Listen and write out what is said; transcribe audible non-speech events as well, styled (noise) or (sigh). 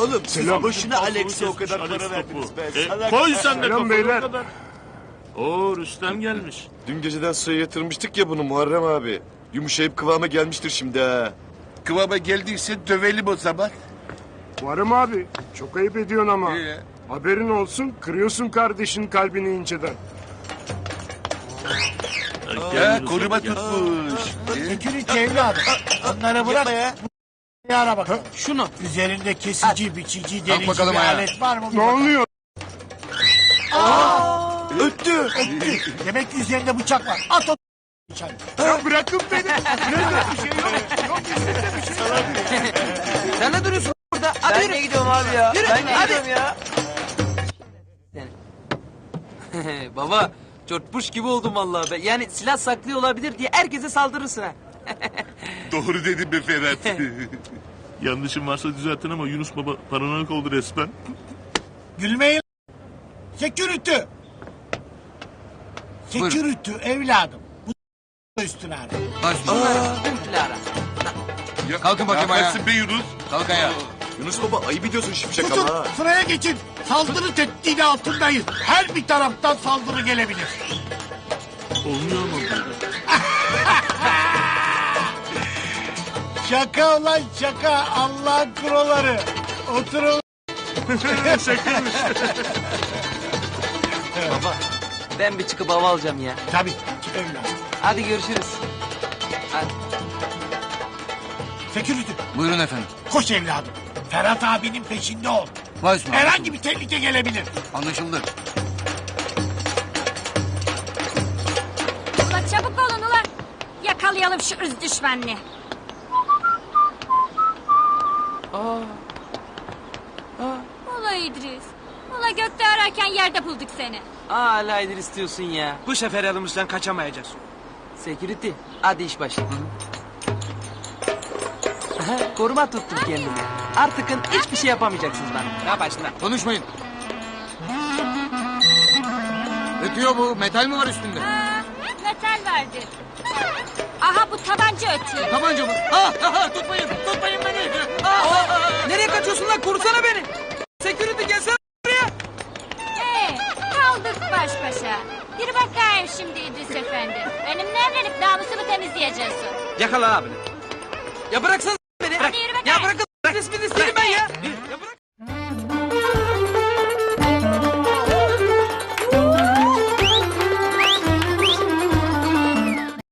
Oğlum siz Selam. boşuna Alex'e o kadar Alex para verdiniz topu. be. E, salak. koy sen de Selam kafanı beyler. o kadar. Oo Rüstem gelmiş. Dün geceden suya yatırmıştık ya bunu Muharrem abi. Yumuşayıp kıvama gelmiştir şimdi ha. Kıvama geldiyse dövelim o zaman. Varım abi. Çok ayıp ediyorsun ama. Ee? Haberin olsun kırıyorsun kardeşin kalbini inceden. Ha, koruma tutmuş. Security evladım. Onları bırak. Yapma ya. Bir ara bak. Şunu. Üzerinde kesici, biçici, delici bakalım bir ayağa. alet var mı? Ne oluyor? Öttü. Demek ki üzerinde bıçak var. At o içeri. Ya bırakın beni. (laughs) Nerede bir şey yok. Yok üstünde bir şey yok. Sen ne duruyorsun burada? Hadi Ben yürü. de gidiyorum abi ya. Yürü, Ben de hadi. gidiyorum ya. (laughs) Baba çortpuş gibi oldum vallahi be. Yani silah saklıyor olabilir diye herkese saldırırsın ha. Doğru dedim be Ferhat. (laughs) Yanlışım varsa düzeltin ama Yunus Baba paranoyak oldu resmen. Gülmeyin. Security. Security evladım. Bu üstüne ara. Lara. Kalkın bakayım ayağa. be Yunus. Kalk ayağa. Yunus baba ayıp ediyorsun şimşek Tutun ama ha. sıraya geçin. Saldırı tehdidi altındayız. Her bir taraftan saldırı gelebilir. Olmuyor mu Şaka ulan şaka. Allah'ın kuroları. Oturun. (laughs) Baba ben bir çıkıp hava alacağım ya. Tabii. çık evladım. Hadi görüşürüz. Hadi. Security. Buyurun efendim. Koş evladım. Ferhat abinin peşinde ol. Üstüne. Herhangi bir tehlike gelebilir. Anlaşıldı. Ulan çabuk olun ulan. Yakalayalım şu ırz düşmanını. Ula İdris. Ula gökte ararken yerde bulduk seni. Hala İdris diyorsun ya. Bu sefer elimizden kaçamayacağız. Security hadi iş başı. Aha, Koruma tuttum kendimi. Artıkın hiçbir şey yapamayacaksınız bana. Ne yaparsın lan? Konuşmayın. Ötüyor bu. Metal mi var üstünde? Ha, metal verdi. Aha bu tabanca ötüyor. Tabanca mı? Ah, ah, ah, Lan? Korusana beni. Security gelsene buraya. Ee, kaldık baş başa. Bir bakayım şimdi İdris Efendi. Benimle evlenip namusumu temizleyeceksin. Yakala abini. Ya bıraksana